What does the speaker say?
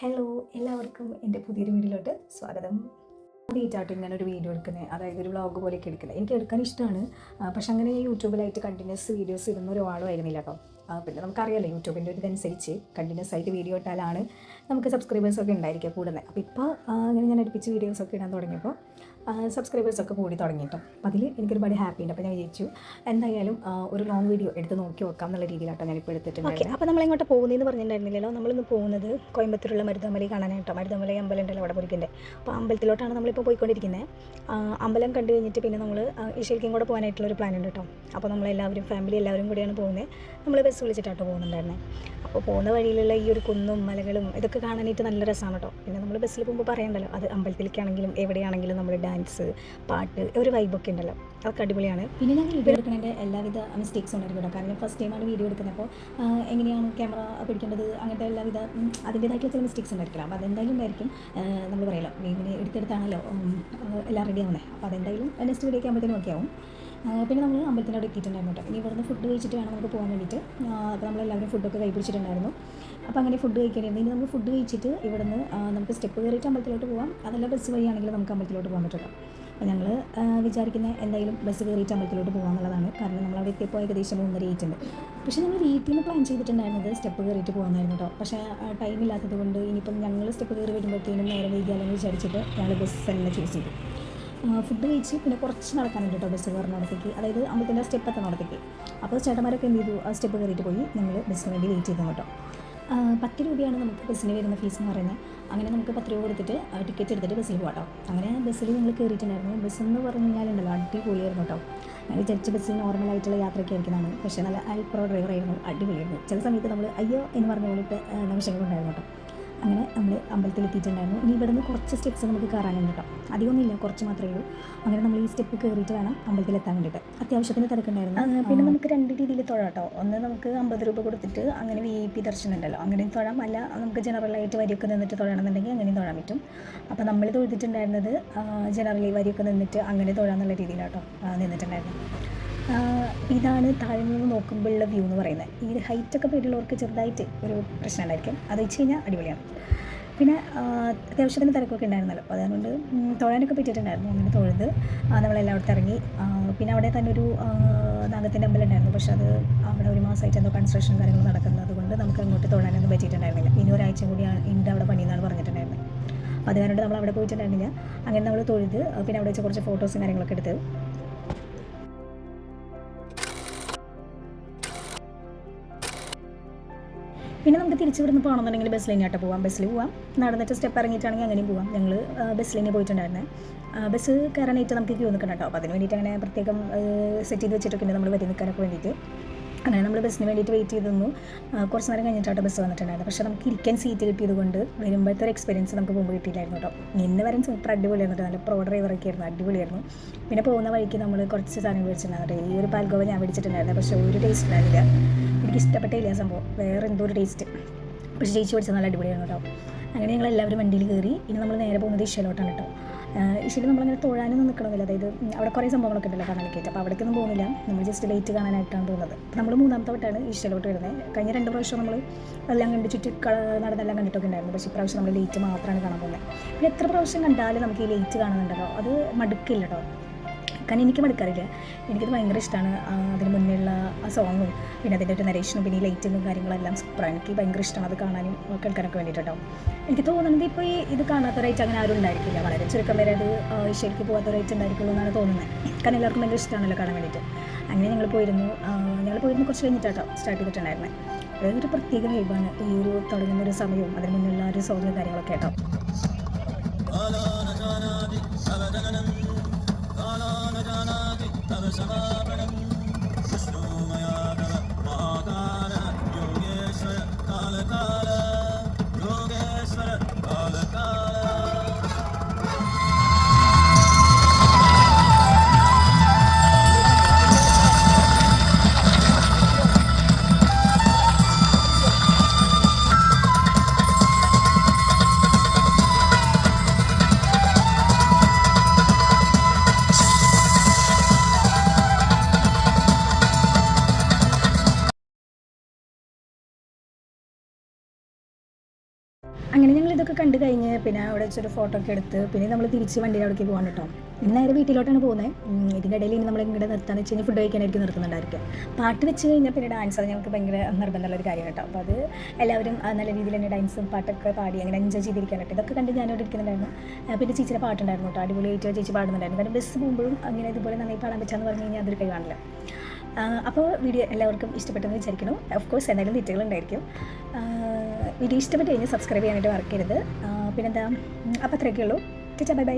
Hello എല്ലാവർക്കും എന്റെ പുതിയൊരു വീഡിയോയിലോട്ട് സ്വാഗതം. ആദ്യമായിട്ടായിട്ട് ഇങ്ങനെ ഒരു വീഡിയോ എടുക്കുന്നത് അതായത് ഒരു വ്ളോഗ് പോലെയൊക്കെ എടുക്കുന്നത് എനിക്ക് എടുക്കാൻ ഇഷ്ടമാണ് പക്ഷെ അങ്ങനെ യൂട്യൂബിലായിട്ട് കണ്ടിന്യൂസ് വീഡിയോസ് ഇടുന്ന ഒരു ആളും ആയിരുന്നില്ല കേട്ടോ. പിന്നെ നമുക്കറിയാലോ യൂട്യൂബിന്റെ ഒരു ഇതനുസരിച്ച് കണ്ടിന്യൂസ് ആയിട്ട് വീഡിയോ ഇട്ടാലാണ് നമുക്ക് സബ്സ്ക്രൈബേഴ്സൊക്കെ ഉണ്ടായിരിക്കുക കൂടുന്നത് അപ്പോൾ ഇപ്പോൾ അങ്ങനെ ഞാൻ അടുപ്പിച്ച് വീഡിയോസൊക്കെ ഇടാൻ തുടങ്ങിയപ്പോൾ സബ്സ്ക്രൈബേഴ്സൊക്കെ കൂടി തുടങ്ങി കേട്ടോ അപ്പോൾ അതിൽ എനിക്കൊരുപാട് ഹാപ്പി ഉണ്ട്. അപ്പോൾ ഞാൻ വിചാരിച്ചു എന്തായാലും ഒരു ലോങ് വീഡിയോ എടുത്ത് നോക്കി നോക്കാം എന്നുള്ള രീതിയിലാട്ടോ ഞാനിപ്പോൾ എടുത്തിട്ടുണ്ട് അപ്പോൾ നമ്മൾ എങ്ങോട്ട് പോകുന്നതെന്ന് പറഞ്ഞിട്ടുണ്ടായിരുന്നില്ലല്ലോ? നമ്മളിന്ന് പോകുന്നത് കോയമ്പത്തൂരുള്ള മരുതമലി കാണാനായിട്ടോ. മരുതമലി അമ്പലം ഉണ്ടല്ലോ അവിടെ പോയിരിക്കുന്നത് അപ്പോൾ അമ്പലത്തിലോട്ടാണ് നമ്മളിപ്പോൾ പോയിക്കൊണ്ടിരിക്കുന്നത് അമ്പലം കണ്ടു കഴിഞ്ഞിട്ട് പിന്നെ നമ്മൾ ഇഷയിലേക്കും കൂടെ പോകാനായിട്ടുള്ള ഒരു പ്ലാൻ ഉണ്ട് കേട്ടോ അപ്പോൾ നമ്മളെല്ലാവരും ഫാമിലി എല്ലാവരും കൂടിയാണ് പോകുന്നത് നമ്മൾ ബസ് വിളിച്ചിട്ടാട്ടോ പോകുന്നുണ്ടായിരുന്നത് അപ്പോൾ പോകുന്ന വഴിയിലുള്ള ഈ ഒരു കുന്നും മലകളും ഇതൊക്കെ കാണാനായിട്ട് നല്ല രസമാണ് കേട്ടോ. പിന്നെ നമ്മൾ ബസ്സിൽ പോകുമ്പോൾ പറയണ്ടല്ലോ അത് അമ്പലത്തിലേക്കാണെങ്കിലും എവിടെയാണെങ്കിലും നമ്മൾ ഡാൻസ് പാട്ട് ഒരു വൈബൊക്കെ ഉണ്ടല്ലോ. അതൊക്കെ അടിപൊളിയാണ്. പിന്നെ ഞാൻ വീഡിയോ എടുക്കുന്നതിന്റെ എല്ലാവിധ മിസ്റ്റേക്സും ഉണ്ടായിരുന്നു കേട്ടോ. കാരണം ഫസ്റ്റ് ടൈമാണ് വീഡിയോ എടുക്കുന്നത് അപ്പോൾ എങ്ങനെയാണ് ക്യാമറ പിടിക്കേണ്ടത്? അങ്ങനത്തെ എല്ലാവിധ അതിന്റെതായിട്ടുള്ള ചില മിസ്റ്റേക്സ് ഉണ്ടായിരിക്കണം അപ്പോൾ അതെന്തായാലും ഉണ്ടായിരിക്കും. നമ്മൾ പറയല്ലോ ഇങ്ങനെ എടുത്തെടുത്താണല്ലോ എല്ലാം റെഡി ആവുന്നത് അപ്പോൾ അതെന്തായാലും നെക്സ്റ്റ് വീഡിയോ ഒക്കെ ആകുമ്പോഴത്തേനും ഓക്കെ ആവും. പിന്നെ നമ്മൾ അമ്പലത്തിന്റെ അവിടെ എത്തിയിട്ടുണ്ടായിരുന്നു കേട്ടോ. ഇനി ഇവിടുന്ന് ഫുഡ് കഴിച്ചിട്ട് വേണം നമുക്ക് പോകാൻ വേണ്ടിയിട്ട്. അപ്പോൾ നമ്മളെല്ലാവരും ഫുഡൊക്കെ കഴിപ്പിച്ചിട്ടുണ്ടായിരുന്നു അപ്പോൾ അങ്ങനെ ഫുഡ് കഴിക്കാനായിരുന്നു. ഇനി നമ്മൾ ഫുഡ് കഴിച്ചിട്ട് ഇവിടുന്ന് നമുക്ക് സ്റ്റെപ്പ് കയറിയിട്ട് അമ്പലത്തിലോട്ട് പോകാം അതല്ല ബസ് വഴിയാണെങ്കിൽ നമുക്ക് അമ്പലത്തിലോട്ട് പോകാൻ പറ്റുമല്ലോ അപ്പോൾ ഞങ്ങൾ വിചാരിക്കുന്ന എന്തായാലും ബസ് കയറിയിട്ട് അമ്പലത്തിലോട്ട് പോകാമെന്നുള്ളതാണ് കാരണം നമ്മൾ അവിടെ എത്തിയപ്പോൾ ഏകദേശം മൂന്നര ആയിട്ടുണ്ട്. പക്ഷേ നമ്മൾ വീട്ടിൽ നിന്ന് പ്ലാൻ ചെയ്തിട്ടുണ്ടായിരുന്നത് സ്റ്റെപ്പ് കയറിയിട്ട് പോകുന്നതായിരുന്നു കേട്ടോ. പക്ഷേ ടൈം ഇല്ലാത്തത് കൊണ്ട് ഇനിയിപ്പം ഞങ്ങൾ സ്റ്റെപ്പ് കയറി വരുമ്പോഴത്തേനും നേരെ വൈകിയാലെന്ന് വിചാരിച്ചിട്ട് ഞങ്ങൾ ബസ് തന്നെ ചൂസ് ചെയ്തു. ഫുഡ് കഴിച്ച് പിന്നെ കുറച്ച് നടക്കാനുണ്ട് കേട്ടോ ബസ് കയറുന്നിടത്തേക്ക് അതായത് അമ്പലത്തിന്റെ സ്റ്റെപ്പ് എത്തുന്നിടത്തേക്ക് അപ്പോൾ ചേട്ടന്മാരൊക്കെ എന്ത് ചെയ്തു? ആ സ്റ്റെപ്പ് കയറിയിട്ട് പോയി ഞങ്ങൾ ബസ്സിന് വേണ്ടി വെയിറ്റ് ചെയ്തു കേട്ടോ. പത്ത് രൂപയാണ് നമുക്ക് ബസ്സിന് വരുന്ന ഫീസ് എന്ന് പറയുന്നത്. അങ്ങനെ നമുക്ക് പത്ത് രൂപ കൊടുത്തിട്ട് ടിക്കറ്റ് എടുത്തിട്ട് ബസ്സിൽ പോകാം അങ്ങനെ ബസ്സിൽ ഞങ്ങൾ കയറിയിട്ടുണ്ടായിരുന്നു ബസ് എന്ന് പറഞ്ഞു കഴിഞ്ഞാലുണ്ടല്ലോ അടിപൊളിയായിരുന്നു കേട്ടോ ഞാൻ വിചാരിച്ച ബസ്സിൽ നോർമലായിട്ടുള്ള യാത്രയൊക്കെ ആയിരിക്കുന്നതാണ്. പക്ഷേ നല്ല അൽപ്രോ ഡ്രൈവർ ആയിരുന്നു. അടിപൊളിയായിരുന്നു. ചില സമയത്ത് നമ്മൾ അയ്യോ എന്ന് പറഞ്ഞ പോലത്തെ നിമിഷങ്ങളുണ്ടായിരുന്നു കേട്ടോ അങ്ങനെ നമ്മൾ അമ്പലത്തിൽ എത്തിയിട്ടുണ്ടായിരുന്നു ഇനി ഇവിടുന്ന് കുറച്ച് സ്റ്റെപ്സ് നമുക്ക് കയറാനുണ്ട് കേട്ടോ അധികമൊന്നുമില്ല കുറച്ച് മാത്രമേ ഉള്ളൂ. അങ്ങനെ നമ്മൾ ഈ സ്റ്റെപ്പ് കയറിയിട്ട് വേണം അമ്പലത്തിൽ എത്താൻ വേണ്ടിയിട്ട് അത്യാവശ്യത്തിന് തിരക്കുണ്ടായിരുന്നു. പിന്നെ നമുക്ക് രണ്ട് രീതിയിൽ തൊഴാം കേട്ടോ ഒന്ന് നമുക്ക് അമ്പത് രൂപ കൊടുത്തിട്ട് അങ്ങനെ വി ഐ പി ദർശനം ഉണ്ടല്ലോ. അങ്ങനെയും തൊഴാം. അല്ല നമുക്ക് ജനറലായിട്ട് വരിയൊക്കെ നിന്നിട്ട് തൊഴണമെന്നുണ്ടെങ്കിൽ അങ്ങനെയും തൊഴാൻ പറ്റും. അപ്പോൾ നമ്മൾ തൊഴുതിട്ടുണ്ടായിരുന്നത് ജനറലി വരിയൊക്കെ നിന്നിട്ട് അങ്ങനെ തൊഴാന്നുള്ള രീതിയിലാട്ടോ നിന്നിട്ടുണ്ടായിരുന്നു ഇതാണ് താഴെ നിന്ന് നോക്കുമ്പോഴുള്ള വ്യൂ എന്ന് പറയുന്നത്. ഈ ഹൈറ്റൊക്കെ പേരുള്ളവർക്ക് ചെറുതായിട്ട് ഒരു പ്രശ്നം ഉണ്ടായിരിക്കും. അത് വെച്ച് കഴിഞ്ഞാൽ അടിപൊളിയാണ്. പിന്നെ അത്യാവശ്യത്തിന് തിരക്കൊക്കെ ഉണ്ടായിരുന്നല്ലോ. അപ്പോൾ അതുകൊണ്ട് തൊഴാനൊക്കെ പറ്റിയിട്ടുണ്ടായിരുന്നു അങ്ങനെ തൊഴുത്. നമ്മളെല്ലായിടത്തും ഇറങ്ങി. പിന്നെ അവിടെ തന്നെ ഒരു നാഗത്തിന്റെ അമ്പലം ഉണ്ടായിരുന്നു. പക്ഷേ അത് അവിടെ ഒരു മാസമായിട്ട് എന്തോ കൺസ്ട്രക്ഷൻ കാര്യങ്ങൾ നടക്കുന്നത്. കൊണ്ട് നമുക്ക് അങ്ങോട്ട് തൊഴാനൊന്നും പറ്റിയിട്ടുണ്ടായിരുന്നില്ല. ഇനി ഒരാഴ്ച കൂടിയാണ് ഉണ്ട് അവിടെ പണിയെന്നാണ് പറഞ്ഞിട്ടുണ്ടായിരുന്നത് അപ്പോൾ അത് നമ്മൾ അവിടെ പോയിട്ടുണ്ടായിരുന്നില്ല. അങ്ങനെ നമ്മൾ തൊഴുത് പിന്നെ അവിടെ വെച്ച് കുറച്ച് ഫോട്ടോസും കാര്യങ്ങളൊക്കെ എടുത്ത്. പിന്നെ നമുക്ക് തിരിച്ചു വിടുന്ന പോകണമെന്നുണ്ടെങ്കിൽ ബസ്സിൽ തന്നെയായിട്ട് പോവാം. ബസ്സിൽ പോവാം. നടന്നിട്ട് സ്റ്റെപ്പ് ഇറങ്ങിയിട്ടാണെങ്കിൽ അങ്ങനെയും പോവാം. ഞങ്ങൾ ബസ്സിൽ തന്നെ പോയിട്ടുണ്ടായിരുന്നേ. ബസ് കയറാനായിട്ട് നമുക്ക് ക്യൂ നിൽക്കണം കേട്ടോ അപ്പോൾ അതിന് വേണ്ടിയിട്ട് അങ്ങനെ പ്രത്യേകം സെറ്റ് ചെയ്ത് വെച്ചിട്ടൊക്കെ ഉണ്ട്. നമ്മൾ വരി നിൽക്കാനൊക്കെ വേണ്ടിയിട്ട്. അങ്ങനെ നമ്മൾ ബസ്സിന് വേണ്ടിയിട്ട് വെയിറ്റ് ചെയ്ത് കുറച്ച് നേരം കഴിഞ്ഞിട്ടാണ് ബസ് വന്നിട്ടുണ്ടായിരുന്നു പക്ഷേ നമുക്ക് ഇരിക്കാൻ സീറ്റ് കിട്ടിയത് കൊണ്ട് വരുമ്പോഴത്തെ ഒരു എക്സ്പീരിയൻസ് നമുക്ക് മുമ്പ് കിട്ടിയില്ലായിരുന്നു കേട്ടോ ഇന്ന് വരെ സൂപ്പർ അടിപൊളിയായിരുന്നു കേട്ടോ നല്ല പ്രോ ഡ്രൈവറൊക്കെ ആയിരുന്നു. അടിപൊളിയായിരുന്നു. പിന്നെ പോകുന്ന വഴിക്ക് നമ്മൾ കുറച്ച് സാധനങ്ങൾ മേടിച്ചിട്ടുണ്ടായിരുന്നു. ഈ ഒരു പാൽഗോവ ഞാൻ മേടിച്ചിട്ടുണ്ടായിരുന്നു. പക്ഷേ ഒരു ടേസ്റ്റ് ഉണ്ടായിരുന്നില്ല. എനിക്ക് ഇഷ്ടപ്പെട്ടില്ല സംഭവം. വേറെ എന്തോ ഒരു ടേസ്റ്റ് പക്ഷേ ചേച്ചി പഠിച്ചത് നല്ല അടിപൊളിയാണ് കേട്ടോ അങ്ങനെ ഞങ്ങൾ എല്ലാവരും വണ്ടിയിൽ കയറി ഇനി നമ്മൾ നേരെ പോകുന്നത് ഇഷയിലോട്ടാണ് കേട്ടോ ഇഷയിൽ നമ്മളങ്ങനെ തൊഴാനൊന്നും നിൽക്കണമില്ല. അതായത് അവിടെ കുറേ സംഭവങ്ങളൊക്കെ ഉണ്ടല്ലോ കാണാനൊക്കെ അപ്പോൾ അവിടേക്കൊന്നും പോകുന്നില്ല. നമ്മൾ ജസ്റ്റ് ലൈറ്റ് കാണാനായിട്ടാണ് തോന്നുന്നത് അപ്പോൾ നമ്മൾ മൂന്നാമത്തെ വട്ടമാണ് ഇഷയിലോട്ട് വരുന്നത്. കഴിഞ്ഞ രണ്ട് പ്രാവശ്യം നമ്മൾ എല്ലാം കണ്ട് ചുറ്റി നടന്നെല്ലാം കണ്ടിട്ടൊക്കെ ഉണ്ടായിരുന്നു. പക്ഷേ ഇപ്രാവശ്യം നമ്മൾ ലൈറ്റ് മാത്രമാണ് കാണാൻ പോകുന്നത്. പിന്നെ എത്ര പ്രാവശ്യം കണ്ടാലും നമുക്ക് ഈ ലൈറ്റ് കാണുന്നുണ്ടല്ലോ. അത് മടുക്കില്ല കേട്ടോ കാരണം എനിക്ക് മടുക്കാറില്ല. എനിക്കത് ഭയങ്കര ഇഷ്ടമാണ് അതിന് മുന്നേയുള്ള ആ സോങ്ങും പിന്നെ അതിന്റെ ഒരു നരേഷനും പിന്നെ ഈ ലൈറ്റിങ്ങും കാര്യങ്ങളെല്ലാം സൂപ്പറാണ് എനിക്ക് ഭയങ്കര ഇഷ്ടമാണ് അത് കാണാനും കേൾക്കാനൊക്കെ വേണ്ടിയിട്ടോ എനിക്ക് തോന്നുന്നത് ഇപ്പോൾ ഈ ഇത് കാണാത്തവരായിട്ട് അങ്ങനെ ആരും ഉണ്ടായിരിക്കില്ല. വളരെ ചുരുക്കം വരെ അത് ഈശ്വരിക്ക് പോകാത്തവരായിട്ട് ഉണ്ടായിരിക്കുള്ളൂ എന്നാണ് തോന്നുന്നത്. കാരണം എല്ലാവർക്കും ഭയങ്കര ഇഷ്ടമാണല്ലോ കാണാൻ വേണ്ടിയിട്ട്. അങ്ങനെ ഞങ്ങൾ പോയിരുന്നു. ഞങ്ങൾ പോയിരുന്നു കുറച്ച് കഴിഞ്ഞിട്ടാട്ടോ സ്റ്റാർട്ട് ചെയ്തിട്ടുണ്ടായിരുന്നത് അതൊരു പ്രത്യേക വൈബാണ് ഈ ഒരു തുടങ്ങുന്ന ഒരു സമയവും അതിന് മുന്നിലുള്ള ഒരു സോങ്ങും കാര്യങ്ങളൊക്കെ കേട്ടോ Sabah. അങ്ങനെ ഞങ്ങൾ ഇതൊക്കെ കണ്ടു കഴിഞ്ഞ് പിന്നെ അവിടെ വെച്ചൊരു ഫോട്ടോ ഒക്കെ എടുത്ത് പിന്നെ നമ്മൾ തിരിച്ച് വണ്ടിയുടെ അവിടേക്ക് പോകാൻ കേട്ടോ. ഇന്ന് നേരെ വീട്ടിലോട്ടാണ് പോകുന്നത് ഇതിന്റെ ഇടയിൽ ഇനി നമ്മൾ ഇങ്ങോട്ട് നിർത്താന്ന് വെച്ച് കഴിഞ്ഞാൽ ഫുഡ് കഴിക്കാനായിരിക്കും നിർത്തുന്നുണ്ടായിരിക്കും. പാട്ട് വെച്ച് കഴിഞ്ഞാൽ പിന്നെ ഡാൻസ് അത് ഞങ്ങൾക്ക് ഭയങ്കര നിർബന്ധമുള്ള ഒരു കാര്യം കേട്ടോ. അപ്പോൾ അത് എല്ലാവരും നല്ല രീതിയിൽ തന്നെ ഡാൻസും പാട്ടൊക്കെ പാടി അങ്ങനെ എൻജോയ് ചെയ്തിരിക്കാനായിട്ട് ഇതൊക്കെ കണ്ട് ഞാനിവിടെ ഇരിക്കുന്നുണ്ടായിരുന്നു. പിന്നെ ചേച്ചിയുടെ പാട്ടുണ്ടായിരുന്നു കേട്ടോ. അടിപൊളിയായിട്ട് ചേച്ചി പാടുന്നുണ്ടായിരുന്നു. കാരണം ബസ് പോകുമ്പോഴും അങ്ങനെ ഇതുപോലെ നന്നായി പാടാൻ പറ്റാന്ന് പറഞ്ഞു കഴിഞ്ഞാൽ അതൊരു കഴിവാണല്ലോ. അപ്പോൾ വീഡിയോ എല്ലാവർക്കും ഇഷ്ടപ്പെട്ടെന്ന് വിചാരിക്കണം ഓഫ് കോഴ്സ് എന്തായാലും തെറ്റുകളുണ്ടായിരിക്കും വീഡിയോ ഇഷ്ടപ്പെട്ട് കഴിഞ്ഞാൽ സബ്സ്ക്രൈബ് ചെയ്യാനായിട്ട് മറക്കരുത്. പിന്നെന്താ? അപ്പം അത്രയൊക്കെ ഉള്ളൂ. ചേച്ചാ ബൈ ബൈ.